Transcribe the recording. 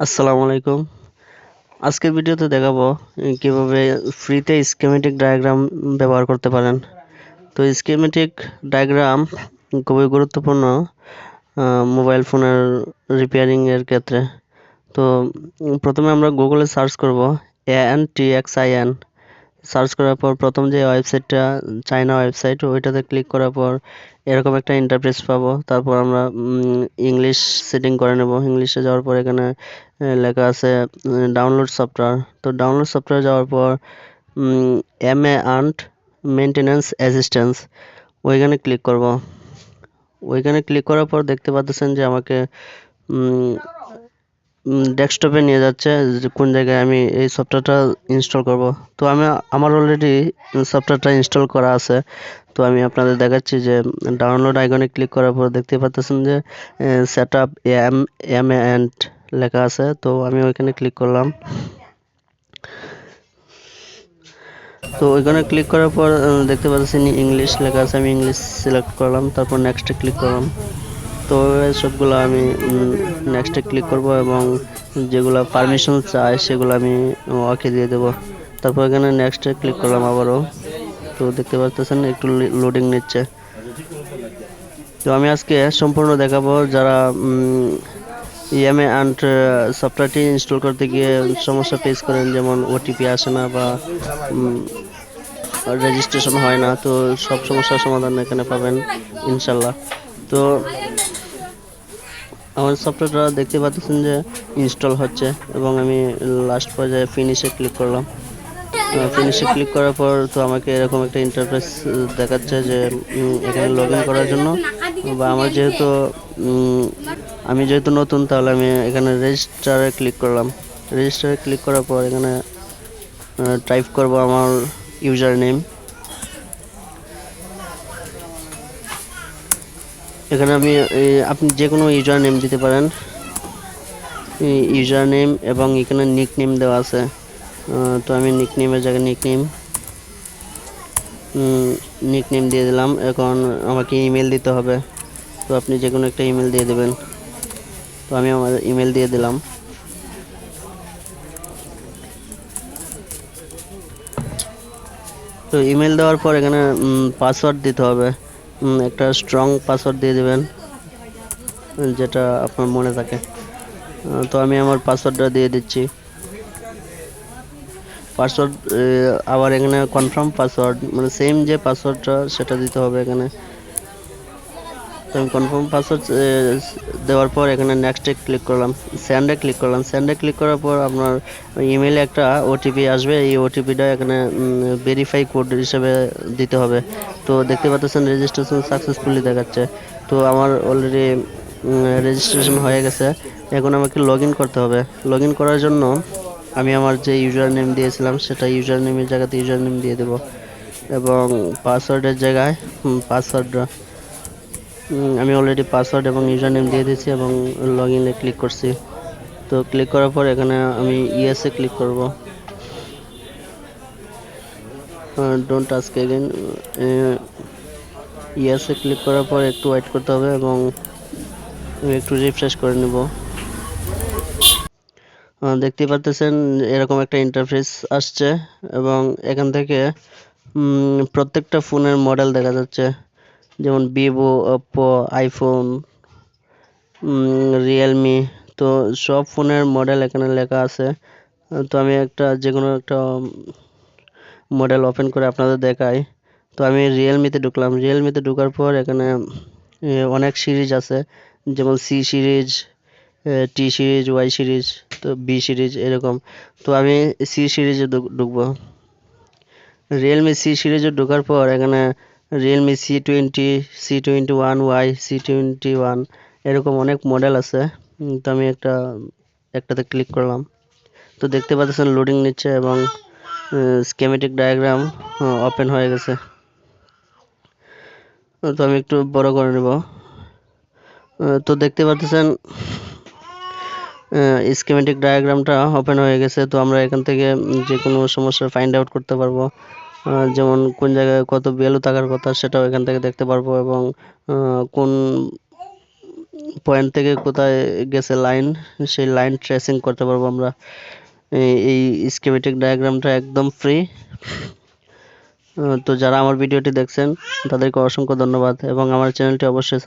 আসসালামু আলাইকুম। আজকের ভিডিওতে দেখাবো কীভাবে ফ্রিতে স্কেমেটিক ডায়াগ্রাম ব্যবহার করতে পারেন। তো স্কেমেটিক ডায়াগ্রাম খুবই গুরুত্বপূর্ণ মোবাইল ফোনের রিপেয়ারিংয়ের ক্ষেত্রে। তো প্রথমে আমরা গুগলে সার্চ করব A N T X I N search করার পর প্রথম যে ওয়েবসাইটটা চায়না ওয়েবসাইট ওইটাতে ক্লিক করার পর এরকম একটা ইন্টারফেস পাবো। তারপর আমরা ইংলিশ সেটিং করে নেব। ইংলিশে যাওয়ার পর এখানে লেখা আছে ডাউনলোড সফটওয়্যার তো ডাউনলোড সফটওয়্যার যাওয়ার পর M A and maintenance assistance ওইখানে ক্লিক করব। ওইখানে ক্লিক করার পর দেখতে পাচ্ছেন যে আমাকে ডেস্কটপে নিয়ে যাচ্ছে কোন জায়গায় আমি এই সফটওয়্যারটা ইনস্টল করব। তো আমি, আমার অলরেডি সফটওয়্যারটা ইনস্টল করা আছে। তো আমি আপনাদের দেখাচ্ছি যে ডাউনলোড আইকনে ক্লিক করার পর দেখতে পাচ্ছেন যে set up M M end লেখা আছে। তো আমি ওইখানে ক্লিক করলাম। তো ওইখানে ক্লিক করার পর দেখতে পাচ্ছেন ইংলিশ লেখা আছে। আমি ইংলিশ সিলেক্ট করলাম, তারপর নেক্সটে ক্লিক করলাম। তো সবগুলো আমি নেক্সটে ক্লিক করব এবং যেগুলো পারমিশন চাই সেগুলো আমি ওকে দিয়ে দেবো। তারপর এখানে নেক্সটে ক্লিক করলাম আবারও। তো দেখতে পাচ্ছেন একটু লোডিং নিচ্ছে। তো আমি আজকে সম্পূর্ণ দেখাবো যারা ইএমএ অ্যান্ড সফটওয়্যারটি ইনস্টল করতে গিয়ে সমস্যা ফেস করেন, যেমন ওটিপি আসে না বা রেজিস্ট্রেশন হয় না, তো সব সমস্যার সমাধান এখানে পাবেন, ইনশাল্লাহ। তো আমার সফটওয়্যারটা দেখতে পাচ্ছেন যে ইনস্টল হচ্ছে এবং আমি লাস্ট পর্যায়ে ফিনিশে ক্লিক করলাম। ফিনিশে ক্লিক করার পর তো আমাকে এরকম একটা ইন্টারফেস দেখাচ্ছে যে এখানে লগ করার জন্য। বা আমার যেহেতু আমি যেহেতু নতুন, তাহলে আমি এখানে রেজিস্টারে ক্লিক করলাম। রেজিস্টারে ক্লিক করার পর এখানে টাইপ করব আমার ইউজার নেম এখানে এই, আপনি যে কোনো ইউজার নেম দিতে পারেন। ইউজার নেম এবং এখানে নিক নেম দেওয়া আছে। তো আমি নিক নেমের জায়গায় নিক নেম নিক নেম দিয়ে দিলাম। এখন আমাকে ইমেল দিতে হবে। তো আপনি যে কোনো একটা ইমেল দিয়ে দেবেন। তো আমি আমার ইমেল দিয়ে দিলাম। তো ইমেল দেওয়ার পর এখানে পাসওয়ার্ড দিতে হবে। একটা স্ট্রং পাসওয়ার্ড দিয়ে দেবেন, যেটা আপনার মনে থাকে। তো আমি আমার পাসওয়ার্ডটা দিয়ে দিচ্ছি। পাসওয়ার্ড আবার এখানে কনফার্ম পাসওয়ার্ড মানে সেম যে পাসওয়ার্ডটা সেটা দিতে হবে এখানে। তো আমি কনফার্ম পাসওয়ার্ড দেওয়ার পর এখানে নেক্সটে ক্লিক করলাম। স্যান্ডে ক্লিক করলাম। স্যান্ডে ক্লিক করার পর আপনার ইমেলে একটা ওটিপি আসবে। এই ওটিপিটা এখানে ভেরিফাই কোড হিসেবে দিতে হবে। তো দেখতে পাচ্ছেন রেজিস্ট্রেশন সাকসেসফুলি দেখাচ্ছে। তো আমার অলরেডি রেজিস্ট্রেশন হয়ে গেছে। এখন আমাকে লগ করতে হবে। লগ করার জন্য আমি আমার যে ইউজার নেম দিয়েছিলাম সেটা ইউজার নেমের জায়গাতে ইউজার নেম দিয়ে দেবো। এবং পাসওয়ার্ডের জায়গায় পাসওয়ার্ডটা উম, আমি অলরেডি পাসওয়ার্ড এবং ইউজার নেম দিয়ে দিয়েছি এবং লগ ইনে ক্লিক করছি। তো ক্লিক করার পর এখানে আমি ইএসএ ক্লিক করব। ডোন্ট টাস্ক এগেন ইএসএ ক্লিক করার পর একটু ওয়েট করতে হবে এবং একটু রিফ্রেশ করে নেব। আহ, দেখতেই পারতেছেন এরকম একটা ইন্টারফেস আসছে এবং এখান থেকে প্রত্যেকটা ফোনের মডেল দেখা যাচ্ছে। যেমন ভিভো ওপ্পো আইফোন রিয়েলমি তো সব ফোনের মডেল এখানে লেখা আছে। তো আমি একটা যে কোনো একটা মডেল ওপেন করে আপনাদের দেখাই। তো আমি রিয়েলমিতে ঢুকলাম। রিয়েলমিতে ঢোকার পর এখানে অনেক সিরিজ আছে। যেমন C series T series Y series তো বি সিরিজ এরকম। তো আমি সি সিরিজে ঢুকবো। রিয়েলমি সি সিরিজে ঢোকার পর এখানে Realme C twenty C twenty one Y C twenty one এরকম অনেক মডেল আছে। তো আমি একটা, একটাতে ক্লিক করলাম। তো দেখতে পাচ্ছেন লোডিং নিচ্ছে এবং স্কেমেটিক ডায়াগ্রাম ওপেন হয়ে গেছে। তো আমি একটু বড় করে নেব। তো দেখতে পাচ্ছেন স্কেমেটিক ডায়াগ্রামটা ওপেন হয়ে গেছে। তো আমরা এখান থেকে যে কোনো সমস্যা ফাইন্ড আউট করতে পারব। যেমন কোন জায়গায় কত ভ্যালু থাকার কথা সেটাও এখান থেকে দেখতে পারব এবং কোন পয়েন্ট থেকে কোথায় গেছে লাইন সেই লাইন ট্রেসিং করতে পারব আমরা। এই- স্কেমেটিক ডায়াগ্রামটা একদম ফ্রি তো যারা আমার ভিডিওটি দেখছেন, তাদেরকে অসংখ্য ধন্যবাদ এবং আমার চ্যানেলটি অবশ্যই